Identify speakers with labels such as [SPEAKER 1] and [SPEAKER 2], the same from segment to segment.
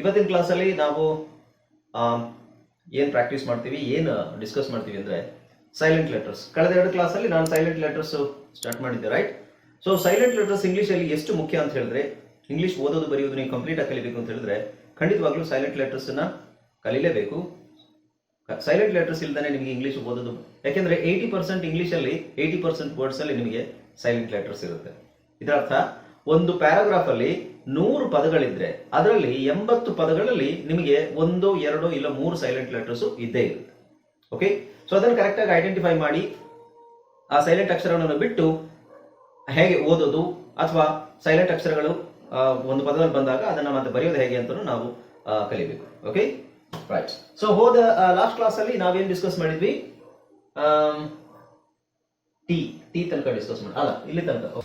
[SPEAKER 1] ಇವತ್ತಿನ ಕ್ಲಾಸಲ್ಲಿ ನಾವು ಏನು ಪ್ರಾಕ್ಟೀಸ್ ಮಾಡ್ತೀವಿ, ಏನು ಡಿಸ್ಕಸ್ ಮಾಡ್ತೀವಿ ಅಂದರೆ ಸೈಲೆಂಟ್ ಲೆಟರ್ಸ್ ಕಳೆದ ಎರಡು ಕ್ಲಾಸಲ್ಲಿ ನಾನು ಸೈಲೆಂಟ್ ಲೆಟರ್ಸ್ ಸ್ಟಾರ್ಟ್ ಮಾಡಿದ್ದೆ ರೈಟ್ ಸೊ ಸೈಲೆಂಟ್ ಲೆಟರ್ಸ್ ಇಂಗ್ಲೀಷಲ್ಲಿ ಎಷ್ಟು ಮುಖ್ಯ ಅಂತ ಹೇಳಿದ್ರೆ ಇಂಗ್ಲೀಷ್ ಓದೋದು, ಬರೆಯೋದು ನೀವು ಕಂಪ್ಲೀಟ್ ಆಗಿ ಕಲಿಬೇಕು ಅಂತ ಹೇಳಿದ್ರೆ, ಖಂಡಿತವಾಗ್ಲೂ ಸೈಲೆಂಟ್ ಲೆಟರ್ಸನ್ನ ಕಲೀಲೇಬೇಕು. ಸೈಲೆಂಟ್ ಲೆಟರ್ಸ್ ಇಲ್ಲದೇ ನಿಮಗೆ ಇಂಗ್ಲೀಷ್ ಓದೋದು, ಯಾಕೆಂದ್ರೆ ಏಯ್ಟಿ ಪರ್ಸೆಂಟ್ ಇಂಗ್ಲೀಷಲ್ಲಿ ಏಯ್ಟಿ ಪರ್ಸೆಂಟ್ ವರ್ಡ್ಸಲ್ಲಿ ನಿಮಗೆ ಸೈಲೆಂಟ್ ಲೆಟರ್ಸ್ ಇರುತ್ತೆ. ಇದರರ್ಥ ಒಂದು ಪ್ಯಾರಾಗ್ರಾಫ್ ಅಲ್ಲಿ ನೂರು ಪದಗಳಿದ್ರೆ ಅದರಲ್ಲಿ ಎಂಬತ್ತು ಪದಗಳಲ್ಲಿ ನಿಮಗೆ ಒಂದು, ಎರಡು ಇಲ್ಲ ಮೂರು ಸೈಲೆಂಟ್ ಲೆಟರ್ಸ್ ಇದ್ದೇ ಇರುತ್ತೆ. ಓಕೆ ಸೊ ಅದನ್ನು ಕರೆಕ್ಟಾಗಿ ಐಡೆಂಟಿಫೈ ಮಾಡಿ. ಆ ಸೈಲೆಂಟ್ ಅಕ್ಷರಗಳನ್ನು ಬಿಟ್ಟು ಹೇಗೆ ಓದೋದು ಅಥವಾ ಸೈಲೆಂಟ್ ಅಕ್ಷರಗಳು ಒಂದು ಪದದಲ್ಲಿ ಬಂದಾಗ ಅದನ್ನ ಮತ್ತೆ ಬರೆಯೋದು ಹೇಗೆ ಅಂತ ನಾವು ಕಲಿಬೇಕು. ಓಕೆ ರೈಟ್ ಸೊ ಹೋದ ಲಾಸ್ಟ್ ಕ್ಲಾಸ್ ಅಲ್ಲಿ ನಾವೇನ್ ಡಿಸ್ಕಸ್ ಮಾಡಿದ್ವಿ? ಟಿ ಟಿ ತನಕ ಡಿಸ್ಕಸ್ ಮಾಡಿ ಅಲ್ಲ, ಇಲ್ಲಿ ತನಕ.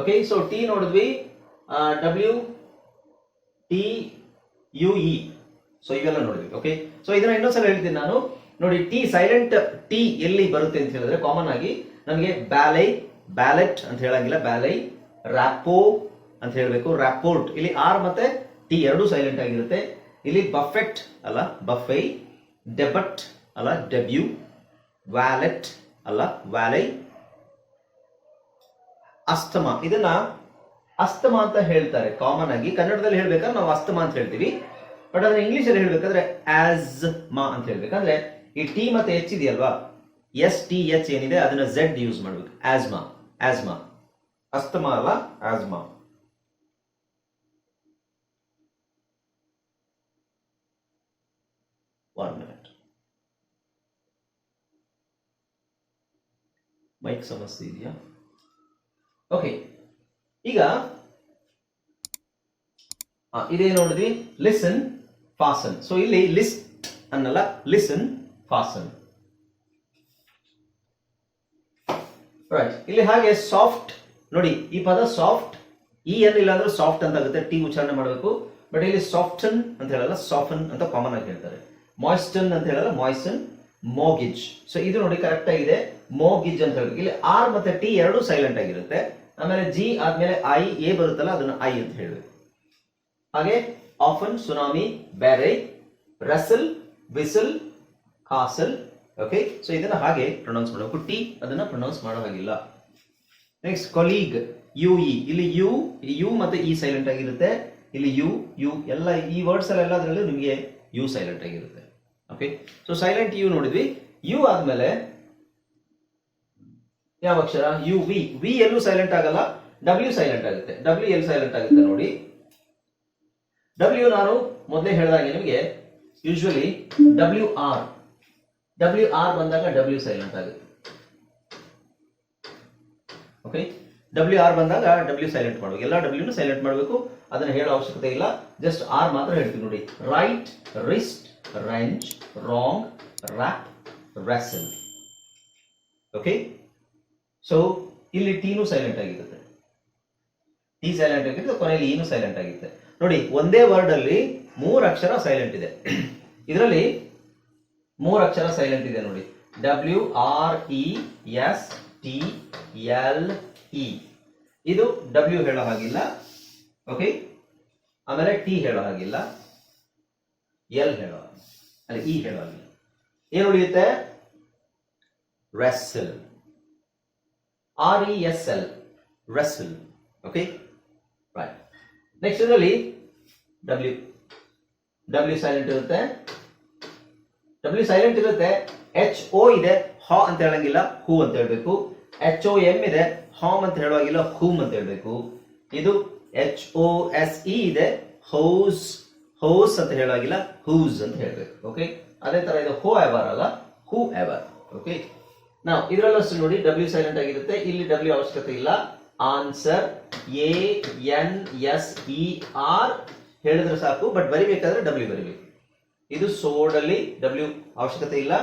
[SPEAKER 1] ಓಕೆ ಸೊ ಟಿ ನೋಡಿದ್ವಿ W T U E so ಇವೆಲ್ಲ ನೋಡಿದ್ವಿ ಓಕೆ ಸೊ ಇದನ್ನ ಇನ್ನೊಂದ್ಸಲ ಹೇಳ್ತೀನಿ ನಾನು. ನೋಡಿ ಟಿ ಸೈಲೆಂಟ್ ಟಿ ಎಲ್ಲಿ ಬರುತ್ತೆ ಅಂತ ಹೇಳಿದ್ರೆ ಕಾಮನ್ ಆಗಿ ನಮಗೆ ಬ್ಯಾಲೈ ಬ್ಯಾಲೆಟ್ ಅಂತ ಹೇಳಂಗಿಲ್ಲ ಬ್ಯಾಲೈ ರ್ಯಾಪೋ ಅಂತ ಹೇಳಬೇಕು. ರ್ಯಾಪೋರ್ಟ್ ಇಲ್ಲಿ ಆರ್ ಮತ್ತೆ ಟಿ ಎರಡೂ ಸೈಲೆಂಟ್ ಆಗಿರುತ್ತೆ. ಇಲ್ಲಿ ಬಫೆಟ್ ಅಲ್ಲ ಬಫೈ ಡೆಬಟ್ ಅಲ್ಲ ಡೆಬ್ಯೂ ವ್ಯಾಲೆಟ್ ಅಲ್ಲ ವ್ಯಾಲೈ ಅಸ್ತಮ. ಇದನ್ನ ಅಸ್ತಮ ಅಂತ ಹೇಳ್ತಾರೆ. ಕಾಮನ್ ಆಗಿ ಕನ್ನಡದಲ್ಲಿ ಹೇಳ್ಬೇಕಾದ್ರೆ ನಾವು ಅಸ್ತಮ ಅಂತ ಹೇಳ್ತೀವಿ. ಬಟ್ ಅದನ್ನ ಇಂಗ್ಲಿಷ್ ಅಲ್ಲಿ ಹೇಳ್ಬೇಕಾದ್ರೆ ಆಸ್ ಮಾ ಅಂತ ಹೇಳ್ಬೇಕಂದ್ರೆ ಈ ಟಿ ಮತ್ತೆ ಎಚ್ ಇದೆಯಲ್ವಾ? ಎಸ್ ಟಿ ಎಚ್ ಏನಿದೆ, ಅದನ್ನ ಝೆಡ್ ಯೂಸ್ ಮಾಡ್ಬೇಕು. ಆಸ್ಮಾ ಆಸ್ಮಾ ಅಸ್ತಮ ಅಲ್ಲ ಆಸ್ಮಾ ಮೈಕ್ ಸಮಸ್ಯೆ ಇದೆಯಾ? ಓಕೆ ಈಗ ಇದೇ ನೋಡಿದ್ವಿ ಲಿಸನ್ ಫಾಸನ್ ಸೊ ಇಲ್ಲಿ ಲಿಸ್ಟ್ ಅನ್ನಲ್ಲ ಲಿಸನ್ ಫಾಸನ್ ಇಲ್ಲಿ ಹಾಗೆ ಸಾಫ್ಟ್ ನೋಡಿ, ಈ ಪದ ಸಾಫ್ಟ್ ಈ ಏನು ಇಲ್ಲ ಅಂದ್ರೆ ಸಾಫ್ಟ್ ಅಂತ ಆಗುತ್ತೆ ಟಿ ಉಚ್ಚಾರಣೆ ಮಾಡಬೇಕು. ಬಟ್ ಇಲ್ಲಿ ಸಾಫ್ಟನ್ ಅಂತ ಹೇಳಲ್ಲ ಸಾಫನ್ ಅಂತ ಕಾಮನ್ ಆಗಿ ಹೇಳ್ತಾರೆ. ಮಾಯ್ಸ್ಟನ್ ಅಂತ ಹೇಳಲ್ಲ ಮಾಯ್ಸನ್ ಮೋಗಿಜ್ ಸೊ ಇದು ನೋಡಿ ಕರೆಕ್ಟ್ ಆಗಿದೆ. ಮೋಗಿಜ್ ಅಂತ ಹೇಳ್ಬೇಕು. ಇಲ್ಲಿ ಆರ್ ಮತ್ತೆ ಟಿ ಎರಡು ಸೈಲೆಂಟ್ ಆಗಿರುತ್ತೆ. ಆಮೇಲೆ ಜಿ ಆದ್ಮೇಲೆ ಐ, ಎ ಬರುತ್ತಲ್ಲ, ಅದನ್ನ ಐ ಅಂತ ಹೇಳಬೇಕು ಹಾಗೆ often tsunami ballet rustle whistle castle okay so ಇದನ್ನ ಹಾಗೆ ಪ್ರೊನೌನ್ಸ್ ಮಾಡಬೇಕು ಟಿ ಅದನ್ನ ಪ್ರೊನೌನ್ಸ್ ಮಾಡೋ ಹಾಗಿಲ್ಲ. ನೆಕ್ಸ್ಟ್ ಕೊಲೀಗ್ ಯು ಇ ಇಲ್ಲಿ ಯು ಯು ಮತ್ತೆ ಇ ಸೈಲೆಂಟ್ ಆಗಿರುತ್ತೆ. ಇಲ್ಲಿ ಯು ಯು ಎಲ್ಲ ಈ ವರ್ಡ್ಸ್ ಎಲ್ಲ ಎಲ್ಲದರಲ್ಲೂ ನಿಮಗೆ ಯು ಸೈಲೆಂಟ್ ಆಗಿರುತ್ತೆ. ಓಕೆ ಸೊ ಸೈಲೆಂಟ್ ಯು ನೋಡಿದ್ವಿ. ಯು ಆದ್ಮೇಲೆ ಯಾವ ಅಕ್ಷರ? ಯು ವಿ ವಿ ಎಲ್ಲೂ ಸೈಲೆಂಟ್ ಆಗಲ್ಲ ಡಬ್ಲ್ಯೂ ಸೈಲೆಂಟ್ ಆಗುತ್ತೆ. ಡಬ್ಲ್ಯೂ ಎಲ್ ಸೈಲೆಂಟ್ ಆಗುತ್ತೆ ನೋಡಿ. ಡಬ್ಲ್ಯೂ ನಾನು ಮೊದಲೇ ಹೇಳಿದಾಗೆ ನಿಮಗೆ usually W R W R ಬಂದಾಗ ಡಬ್ಲ್ಯೂ ಸೈಲೆಂಟ್ ಆಗುತ್ತೆ. ಓಕೆ ಡಬ್ಲ್ಯೂ ಆರ್ ಬಂದಾಗ ಡಬ್ಲ್ಯೂ ಸೈಲೆಂಟ್ ಮಾಡಬೇಕು. ಎಲ್ಲ ಡಬ್ಲ್ಯೂನು ಸೈಲೆಂಟ್ ಮಾಡಬೇಕು. ಅದನ್ನ ಹೇಳೋ ಅವಶ್ಯಕತೆ ಇಲ್ಲ. ಜಸ್ಟ್ ಆರ್ ಮಾತ್ರ ಹೇಳ್ತೀವಿ ನೋಡಿ. Write wrist wrench wrong wrap wrestle okay so ಇಲ್ಲಿ ಟೀನು ಸೈಲೆಂಟ್ ಆಗಿರುತ್ತೆ. ಟಿ ಸೈಲೆಂಟ್ ಆಗಿರುತ್ತೆ ಕೊನೆಯಲ್ಲಿ ಈನು ಸೈಲೆಂಟ್ ಆಗಿರುತ್ತೆ. ನೋಡಿ, ಒಂದೇ ವರ್ಡ್ ಅಲ್ಲಿ ಮೂರು ಅಕ್ಷರ ಸೈಲೆಂಟ್ ಇದೆ. ಇದರಲ್ಲಿ ಮೂರು ಅಕ್ಷರ ಸೈಲೆಂಟ್ ಇದೆ ನೋಡಿ. W R E S T L E ಇದು ಡಬ್ಲ್ಯೂ ಹೇಳೋ ಹಾಗಿಲ್ಲ. ಓಕೆ ಆಮೇಲೆ ಟಿ ಹೇಳೋ ಹಾಗಿಲ್ಲ. ಎಲ್ ಹೇಳೋ ಅಲ್ಲಿ ಇ ಹೇಳೋ ಹಾಗಿಲ್ಲ. ಏನು ಉಳಿಯುತ್ತೆ? Wrestle R E S L wrestle okay right next ಇದರಲ್ಲಿ ಡಬ್ಲ್ಯೂ ಡಬ್ಲ್ಯೂ ಸೈಲೆಂಟ್ ಇರುತ್ತೆ. ಡಬ್ಲ್ಯೂ ಸೈಲೆಂಟ್ ಇರುತ್ತೆ. ಎಚ್ ಓ ಇದೆ ಹಾ ಅಂತ ಹೇಳಂಗಿಲ್ಲ ಹೂ ಅಂತ ಹೇಳಬೇಕು. ಎಚ್ ಓ ಎಂ ಇದೆ ಹಾಮ್ ಅಂತ ಹೇಳುವಾಗಿಲ್ಲ ಹೂಮ್ ಅಂತ ಹೇಳಬೇಕು. ಇದು ಎಚ್ ಓ ಎಸ್ ಇ ಇದೆ ಹೌಸ್ ಹೌಸ್ ಅಂತ ಹೇಳುವಾಗಿಲ್ಲ ಹೂಸ್ ಅಂತ ಹೇಳಬೇಕು. ಓಕೆ ಅದೇ ತರ ಇದು ಹೋ ಎವರ್ ಅಲ್ಲ ಹೂ ಎವರ್ ಓಕೆ ನಾವು ಇದರಲ್ಲೂ ನೋಡಿ ಡಬ್ಲ್ಯೂ ಸೈಲೆಂಟ್ ಆಗಿರುತ್ತೆ. ಇಲ್ಲಿ ಡಬ್ಲ್ಯೂ ಅವಶ್ಯಕತೆ ಇಲ್ಲ. Answer A N S E R ಹೇಳಿದ್ರೆ ಸಾಕು ಬಟ್ ಬರಿಬೇಕಾದ್ರೆ ಡಬ್ಲ್ಯೂ ಬರಿಬೇಕು. ಇದು ಸೋಡಲ್ಲಿ ಡಬ್ಲ್ಯೂ ಅವಶ್ಯಕತೆ ಇಲ್ಲ.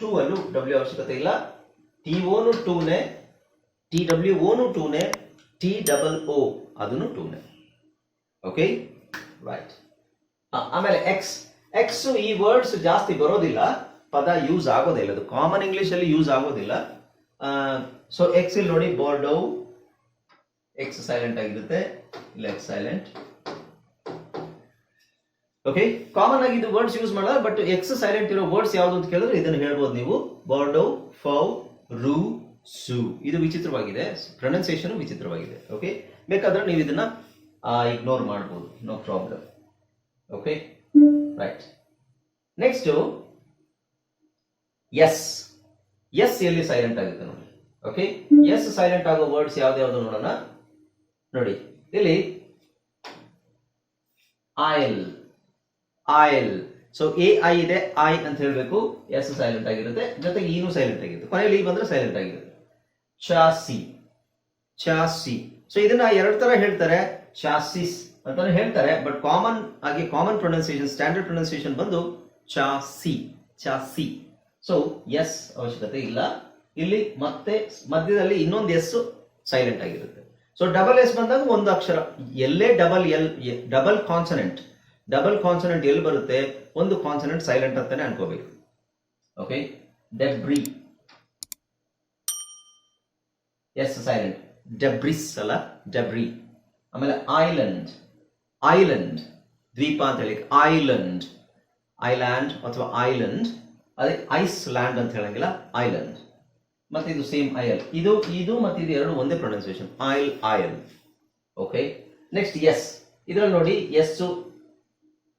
[SPEAKER 1] ಟೂ ಅಲ್ಲೂ ಡಬ್ಲ್ಯೂ ಅವಶ್ಯಕತೆ ಇಲ್ಲ. ಟಿ ಓನು ಟೂನೆ ಟಿ ಡಬ್ಲ್ಯೂ ಓನು ಟೂನೆ ಟಿ ಡಬಲ್ ಓ ಅದನ್ನು ಟೂನೆ ಓಕೆ ರೈಟ್ ಆಮೇಲೆ ಎಕ್ಸ್ ಎಕ್ಸ್ ಈ ವರ್ಡ್ಸ್ ಜಾಸ್ತಿ ಬರೋದಿಲ್ಲ. ಪದ ಯೂಸ್ ಆಗೋದಿಲ್ಲ ಅದು ಕಾಮನ್ ಇಂಗ್ಲಿಷ್ ಅಲ್ಲಿ ಯೂಸ್ ಆಗೋದಿಲ್ಲ. ಸೊ ಎಕ್ಸ್ ಇಲ್ಲಿ ನೋಡಿ ಬೋರ್ಡೋ ಎಕ್ಸ್ ಸೈಲೆಂಟ್ ಆಗಿರುತ್ತೆ ಎಕ್ಸ್ ಸೈಲೆಂಟ್ ಓಕೆ ಕಾಮನ್ ಆಗಿ ಇದು ವರ್ಡ್ಸ್ ಯೂಸ್ ಮಾಡಲ್ಲ ಬಟ್ ಎಕ್ಸ್ ಸೈಲೆಂಟ್ ಇರೋ ವರ್ಡ್ಸ್ ಯಾವುದು ಅಂತ ಕೇಳಿದ್ರೆ ಇದನ್ನು ಹೇಳ್ಬೋದು ನೀವು. ಬಾರ್ಡೋ ಫೌ ರು ಸು ಇದು ವಿಚಿತ್ರವಾಗಿದೆ. ಪ್ರೊನೌನ್ಸಿಯೇಷನ್ ವಿಚಿತ್ರವಾಗಿದೆ. ಓಕೆ ಬೇಕಾದ್ರೆ ನೀವು ಇದನ್ನ ಇಗ್ನೋರ್ ಮಾಡ್ಬೋದು. No problem okay right next S S ಎಲ್ಲಿ ಸೈಲೆಂಟ್ ಆಗುತ್ತೆ ನೋಡಿ. ಓಕೆ ಎಸ್ ಸೈಲೆಂಟ್ ಆಗೋ ವರ್ಡ್ಸ್ ಯಾವ್ದು ನೋಡೋಣ? ನೋಡಿ. ಇಲ್ಲಿ aisle aisle so A I ಇದೆ ಐ ಅಂತ ಹೇಳಬೇಕು. ಎಸ್ ಸೈಲೆಂಟ್ ಆಗಿರುತ್ತೆ. ಜೊತೆಗೆ ಇನ್ನು ಸೈಲೆಂಟ್ ಆಗಿರುತ್ತೆ. ಕೊನೆಯಲ್ಲಿ ಈ ಬಂದ್ರೆ ಸೈಲೆಂಟ್ ಆಗಿರುತ್ತೆ. ಚಾಸಿ. ಚಾಸಿ. ಸೊ ಇದನ್ನ ಎರಡು ತರ ಹೇಳ್ತಾರೆ. ಚಾಸಿಸ್ ಅಂತಾನೆ ಹೇಳ್ತಾರೆ. ಬಟ್ ಕಾಮನ್ ಆಗಿ ಕಾಮನ್ ಪ್ರೊನೌನ್ಸಿಯೇಷನ್ ಸ್ಟ್ಯಾಂಡರ್ಡ್ ಪ್ರೊನೌನ್ಸಿಯೇಷನ್ ಬಂದು ಚಾಸಿ. ಚಾಸಿ. ಸೊ ಎಸ್ ಅವಶ್ಯಕತೆ ಇಲ್ಲ. ಇಲ್ಲಿ ಮತ್ತೆ ಮಧ್ಯದಲ್ಲಿ ಇನ್ನೊಂದು ಎಸ್ ಸೈಲೆಂಟ್ ಆಗಿರುತ್ತೆ. ಸೊ ಡಬಲ್ ಎಸ್ ಬಂದಾಗ ಒಂದು ಅಕ್ಷರ. ಎಲ್ಲೇ double L double consonant double consonant ಎಲ್ಲಿ ಬರುತ್ತೆ? ಒಂದು ಕಾನ್ಸನೆಂಟ್ ಸೈಲೆಂಟ್ ಅಂತಾನೆ ಅನ್ಕೋಬೇಕು. Okay debris S silent debris ಅಲ್ಲ? ಡೆಬ್ರಿ ಆಮೇಲೆ ಐಲ್ಯಾಂಡ್ ಐಲ್ಯಾಂಡ್ ದ್ವೀಪ ಅಂತ ಹೇಳಿ ಐಲ್ಯಾಂಡ್ ಐಲ್ಯಾಂಡ್ ಅಥವಾ ಐಲ್ಯಾಂಡ್ ಅದೇ ಐಸ್ ಲ್ಯಾಂಡ್ ಅಂತ ಹೇಳಂಗಿಲ್ಲ ಐಲ್ಯಾಂಡ್ ಮತ್ತೆ ಇದು ಸೇಮ್ ಐಲ್ ಇದು ಇದು ಮತ್ತೆ ಇದು ಎರಡು ಒಂದೇ pronunciation aisle I L okay next S ಇದರಲ್ಲಿ ನೋಡಿ ಎಸ್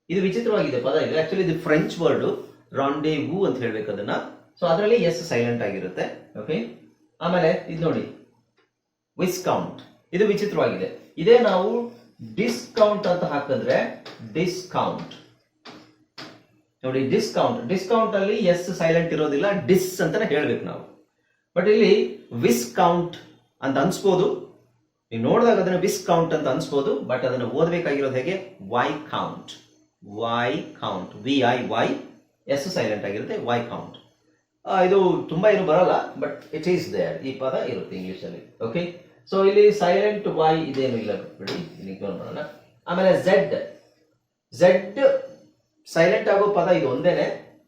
[SPEAKER 1] ಇದು ವಿಚಿತ್ರವಾಗಿದೆ ಪದ ಇದು. ಆಕ್ಚುಲಿ ಇದು ಫ್ರೆಂಚ್ ವರ್ಡ್ ರಾಂಡೆ ಹೂ ಅಂತ ಹೇಳ್ಬೇಕು ಅದನ್ನ. ಸೊ ಅದರಲ್ಲಿ ಎಸ್ ಸೈಲೆಂಟ್ ಆಗಿರುತ್ತೆ. ಓಕೆ ಆಮೇಲೆ, ಇದು ನೋಡಿ ವಿಸ್ಕೌಂಟ್ ಇದು ವಿಚಿತ್ರವಾಗಿದೆ. ಇದೇ ನಾವು ಡಿಸ್ಕೌಂಟ್ ಅಂತ ಹಾಕಿದ್ರೆ ಡಿಸ್ಕೌಂಟ್ ನೋಡಿ ಡಿಸ್ಕೌಂಟ್ ಡಿಸ್ಕೌಂಟ್ ಅಲ್ಲಿ ಎಸ್ ಸೈಲೆಂಟ್ ಇರೋದಿಲ್ಲ ಡಿಸ್ ಅಂತಾನೆ ಹೇಳ್ಬೇಕು ನಾವು. ಬಟ್ ಇಲ್ಲಿ ವಿಸ್ಕೌಂಟ್ ಅಂತ ಅನ್ಸ್ಬೋದು. ನೀವು ನೋಡಿದಾಗ ಅದನ್ನ ವಿಸ್ಕೌಂಟ್ ಅಂತ ಅನ್ಸ್ಬೋದು ಬಟ್ ಅದನ್ನ ಓದಬೇಕಾಗಿರೋದು ಹೇಗೆ? Y count Y count V I Y S silent ಆಗಿರುತ್ತೆ ವೈ ಕೌಂಟ್ ಇದು ತುಂಬಾ ಏನು ಬರಲ್ಲ ಬಟ್ ಇಟ್ ಈಸ್ ದೇರ್ ಈ ಪದ ಇರುತ್ತೆ ಇಂಗ್ಲಿಷ್ ಅಲ್ಲಿ. ಓಕೆ ಸೊ ಇಲ್ಲಿ ಸೈಲೆಂಟ್ ವೈ ಇದೇನು ಇಲ್ಲ ಬಿಡಿ. ಇಗ್ನೋರ್ ಆಮೇಲೆ ಝೆಡ್ ಝೆಡ್ ಸೈಲೆಂಟ್ ಆಗೋ ಪದ ಇದು ಒಂದೇನೆ.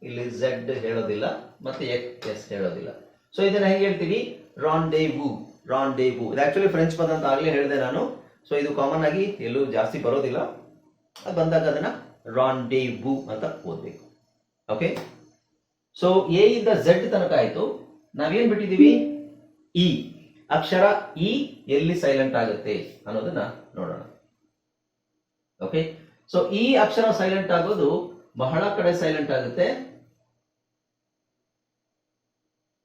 [SPEAKER 1] ಇಲ್ಲಿ ಝೆಡ್ ಹೇಳೋದಿಲ್ಲ, ಮತ್ತೆ ಎಸ್ ಹೇಳೋದಿಲ್ಲ. ಸೊ ಇದನ್ನ ಹೆಂಗೆ ಹೇಳ್ತೀವಿ? ರಾಂಡೇ ವು ರಾಂಡೇ ವು ಇದು ಆಕ್ಚುಲಿ ಫ್ರೆಂಚ್ ಪದ ಅಂತ ಆಗಲೇ ಹೇಳಿದೆ ನಾನು. ಸೊ ಇದು ಕಾಮನ್ ಆಗಿ ಎಲ್ಲೂ ಜಾಸ್ತಿ ಬರೋದಿಲ್ಲ. ಅದು ಬಂದಾಗ ಅದನ್ನ ರಾಂಡೇ ವು ಅಂತ ಓದ್ಬೇಕು. ಓಕೆ ಸೊ ಎ ಇಂದ ಝೆಡ್ ತನಕ ಆಯ್ತು. ನಾವೇನ್ ಬಿಟ್ಟಿದೀವಿ ಇ ಅಕ್ಷರ ಇ ಎಲ್ಲಿ ಸೈಲೆಂಟ್ ಆಗುತ್ತೆ ಅನ್ನೋದನ್ನ ನೋಡೋಣ. ಓಕೆ ಸೊ ಈ ಅಕ್ಷರ ಸೈಲೆಂಟ್ ಆಗೋದು ಬಹಳ ಕಡೆ ಸೈಲೆಂಟ್ ಆಗುತ್ತೆ.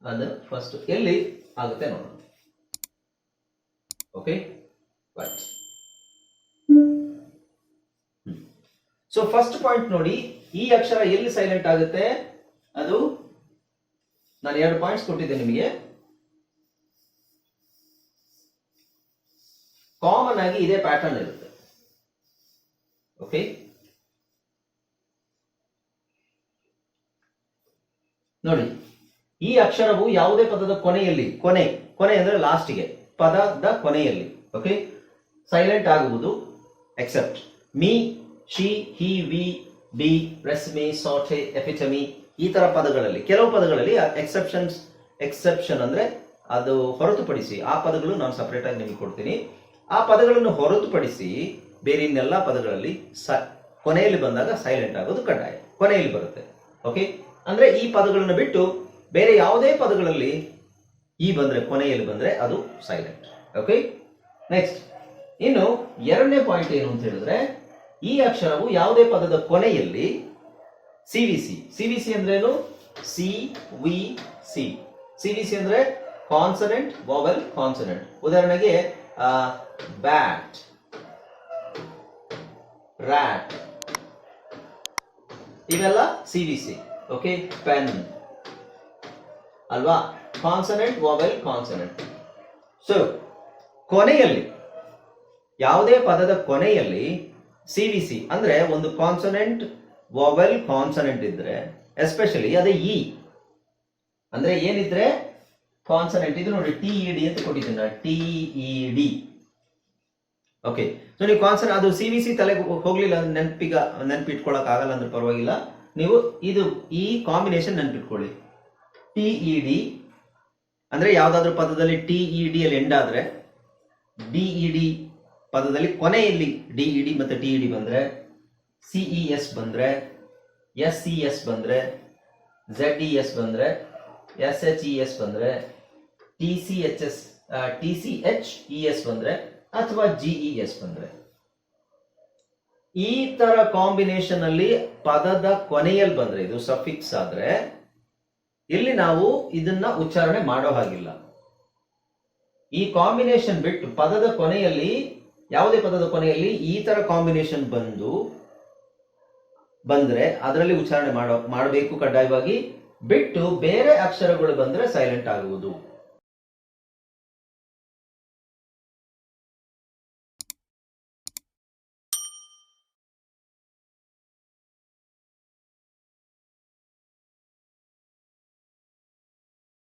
[SPEAKER 1] ಅದು ಫಸ್ಟ್ ಎಲ್ಲಿ ಆಗುತ್ತೆ ನೋಡೋಣ. ಓಕೆ ಸೊ ಫಸ್ಟ್ ಪಾಯಿಂಟ್ ನೋಡಿ, ಈ ಅಕ್ಷರ ಎಲ್ಲಿ ಸೈಲೆಂಟ್ ಆಗುತ್ತೆ? ಅದು ನಾನು ಎರಡು ಪಾಯಿಂಟ್ಸ್ ಕೊಟ್ಟಿದ್ದೆ ನಿಮಗೆ. ಕಾಮನ್ ಆಗಿ ಇದೇ ಪ್ಯಾಟರ್ನ್ ಇರುತ್ತೆ. ಓಕೆ ನೋಡಿ, ಈ ಅಕ್ಷರವು ಯಾವುದೇ ಪದದ ಕೊನೆಯಲ್ಲಿ, ಕೊನೆ ಕೊನೆ ಅಂದ್ರೆ ಲಾಸ್ಟ್ಗೆ ಪದದ ಕೊನೆಯಲ್ಲಿ ಓಕೆ ಸೈಲೆಂಟ್ ಆಗುವುದು except me she he we be resume saute epitome ಈ ತರ ಪದಗಳಲ್ಲಿ, ಕೆಲವು ಪದಗಳಲ್ಲಿ ಎಕ್ಸೆಪ್ಷನ್ಸ್ ಎಕ್ಸೆಪ್ಷನ್ ಅಂದ್ರೆ ಅದು ಹೊರತುಪಡಿಸಿ, ಆ ಪದಗಳು ನಾನು ಸಪರೇಟ್ ಆಗಿ ನಿಮಗೆ ಕೊಡ್ತೀನಿ. ಆ ಪದಗಳನ್ನು ಹೊರತುಪಡಿಸಿ ಬೇರೆ ಇನ್ನೆಲ್ಲ ಪದಗಳಲ್ಲಿ ಸ, ಕೊನೆಯಲ್ಲಿ ಬಂದಾಗ ಸೈಲೆಂಟ್ ಆಗೋದು ಕಡ್ಡಾಯ, ಕೊನೆಯಲ್ಲಿ ಬರುತ್ತೆ ಓಕೆ ಅಂದ್ರೆ ಈ ಪದಗಳನ್ನು ಬಿಟ್ಟು ಬೇರೆ ಯಾವುದೇ ಪದಗಳಲ್ಲಿ ಈ ಬಂದ್ರೆ ಕೊನೆಯಲ್ಲಿ ಬಂದ್ರೆ ಅದು ಸೈಲೆಂಟ್ ಓಕೆ ನೆಕ್ಸ್ಟ್ ಇನ್ನು ಎರಡನೇ ಪಾಯಿಂಟ್ ಏನು ಅಂತ ಹೇಳಿದ್ರೆ, ಈ ಅಕ್ಷರವು ಯಾವುದೇ ಪದದ ಕೊನೆಯಲ್ಲಿ C V C C V C ಅಂದ್ರೇನು C V C C V C ಅಂದ್ರೆ ಕಾನ್ಸನೆಂಟ್ ವಾವೆಲ್ ಕಾನ್ಸನೆಂಟ್ ಉದಾಹರಣೆಗೆ ಬ್ಯಾಟ್ ರ್ಯಾಟ್ ಇವೆಲ್ಲ C V C okay pen ಅಲ್ವಾ? ಕಾನ್ಸನೆಂಟ್ ವಾವೆಲ್ ಕಾನ್ಸನೆಂಟ್ ಸೊ ಕೊನೆಯಲ್ಲಿ, ಯಾವುದೇ ಪದದ ಕೊನೆಯಲ್ಲಿ ಸಿ ವಿ ಸಿ ಅಂದ್ರೆ ಒಂದು ಕಾನ್ಸನೆಂಟ್ ವಾವೆಲ್ ಕಾನ್ಸನೆಂಟ್ ಇದ್ರೆ ಎಸ್ಪೆಷಲಿ ಅದೇ ಇ ಅಂದ್ರೆ ಏನಿದ್ರೆ? ಕಾನ್ಸನೆಂಟ್ ಇದು ನೋಡಿ ಟಿ ಇ ಡಿ ಅಂತ ಕೊಟ್ಟಿದ್ದೀನಿ T E D okay so ನೀವು ಕಾನ್ಸನ್ ಅದು ಸಿ ವಿ ಸಿ ತಲೆಗೆ ಹೋಗ್ಲಿಲ್ಲ, ನೆನಪಿಗ ನೆನಪಿಟ್ಕೊಳಕ್ ಆಗಲ್ಲ ಅಂದ್ರೆ ಪರವಾಗಿಲ್ಲ. ನೀವು ಇದು ಈ ಕಾಂಬಿನೇಷನ್ ನೆನಪಿಟ್ಕೊಳ್ಳಿ. ಟಿ ಇ ಡಿ ಅಂದ್ರೆ ಯಾವ್ದಾದ್ರು ಪದದಲ್ಲಿ ಟಿ ಇ ಡಿ ಅಲ್ಲಿ ಎಂಡ್ ಆದ್ರೆ ಡಿ ಇ ಡಿ ಪದದಲ್ಲಿ ಕೊನೆಯಲ್ಲಿ ಡಿ ಇ ಡಿ ಮತ್ತೆ ಟಿ ಇ ಡಿ ಬಂದ್ರೆ ಸಿಇ ಎಸ್ ಬಂದ್ರೆ ಎಸ್ ಸಿ ಎಸ್ ಬಂದ್ರೆ ಝೆಡ್ ಇ ಎಸ್ ಬಂದ್ರೆ ಎಸ್ ಎಚ್ ಇ ಎಸ್ ಬಂದ್ರೆ T C H S T C H E S ಬಂದ್ರೆ, ಅಥವಾ ಜಿಇ ಎಸ್ ಬಂದ್ರೆ. ಈ ತರ ಕಾಂಬಿನೇಷನ್ ಅಲ್ಲಿ ಪದದ ಕೊನೆಯಲ್ಲಿ ಬಂದ್ರೆ, ಇದು ಸಫಿಕ್ಸ್ ಆದ್ರೆ, ಇಲ್ಲಿ ನಾವು ಇದನ್ನ ಉಚ್ಚಾರಣೆ ಮಾಡೋ ಹಾಗಿಲ್ಲ. ಈ ಕಾಂಬಿನೇಷನ್ ಬಿಟ್ಟು ಪದದ ಕೊನೆಯಲ್ಲಿ, ಯಾವುದೇ ಪದದ ಕೊನೆಯಲ್ಲಿ ಈ ತರ ಕಾಂಬಿನೇಷನ್ ಬಂದು, ಬಂದ್ರೆ ಅದರಲ್ಲಿ ಉಚ್ಚಾರಣೆ ಮಾಡೋ, ಮಾಡಬೇಕು ಕಡ್ಡಾಯವಾಗಿ, ಬಿಟ್ಟು ಬೇರೆ ಅಕ್ಷರಗಳು ಬಂದ್ರೆ ಸೈಲೆಂಟ್ ಆಗುವುದು.